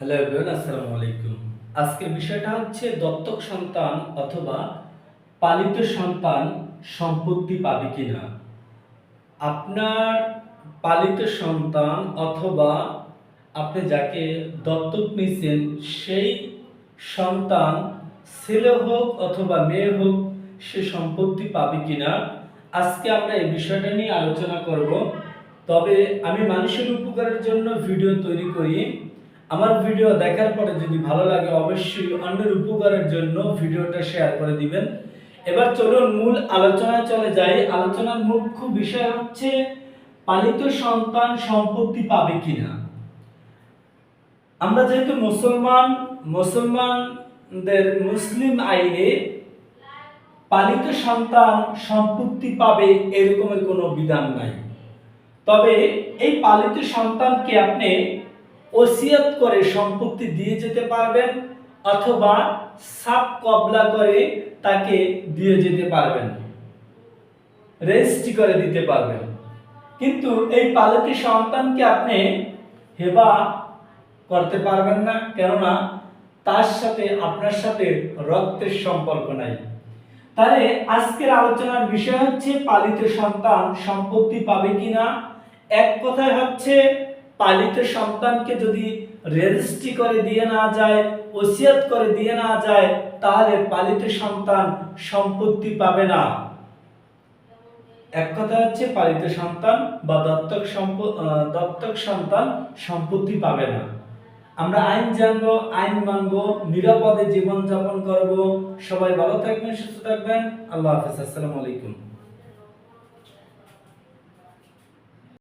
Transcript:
Hello everyone আসসালামু আলাইকুম। আজকের বিষয়টা হচ্ছে দত্তক সন্তান অথবা পালিত সন্তান সম্পত্তি পাবে কিনা। আপনার পালিত সন্তান অথবা আপনি যাকে দত্তক নিয়েছেন, সেই সন্তান ছেলে হোক অথবা মেয়ে হোক, সে সম্পত্তি পাবে কিনা, আজকে আমরা এই বিষয়টা নিয়ে আলোচনা করব। তবে আমি মানুষের উপকারের জন্য ভিডিও তৈরি করি। আমার ভিডিও দেখার পরে যদি ভালো লাগে, অবশ্যই অন্যের উপকারের জন্য ভিডিওটা শেয়ার করে দিবেন। এবার চলুন মূল আলোচনায় চলে যাই। আলোচনার মুখ্য বিষয় হচ্ছে, পালিত সন্তান সম্পত্তি পাবে কিনা? আমরা যেহেতু মুসলমান, মুসলমানদের মুসলিম আইনে পালিত সন্তান সম্পত্তি পাবে এরকমের কোনো বিধান নাই। তবে এই পালিত সন্তানকে আপনি ওসিয়ত করে সম্পত্তি দিয়ে যেতে পারবেন অথবা সাপ কবলা করে তাকে দিয়ে যেতে পারবেন। রেজিস্ট্রি করে দিতে পারবেন। কিন্তু এই পালিত সন্তানকে আপনি হেবা করতে পারবেন না, কেননা তার সাথে আপনার সাথে রক্তের সম্পর্ক নাই। তাহলে আজকের আলোচনার বিষয় হচ্ছে, পালিত সন্তান সম্পত্তি পাবে কিনা? এক কথায় হচ্ছে পালিত সন্তানকে যদি রেজিস্ট্রি করে দিয়ে না যায়, ওসিয়ত করে দিয়ে না যায়, তাহলে পালিত সন্তান সম্পত্তি পাবে না। এক কথা হচ্ছে পালিত সন্তান বা দত্তক দত্তক সন্তান সম্পত্তি পাবে না। আমরা আইন জানব, আইন মানবো, নিরাপদে জীবন যাপন করব। সবাই ভালো থাকবেন, সুস্থ থাকবেন। আল্লাহ হাফিজ। আসসালামু আলাইকুম।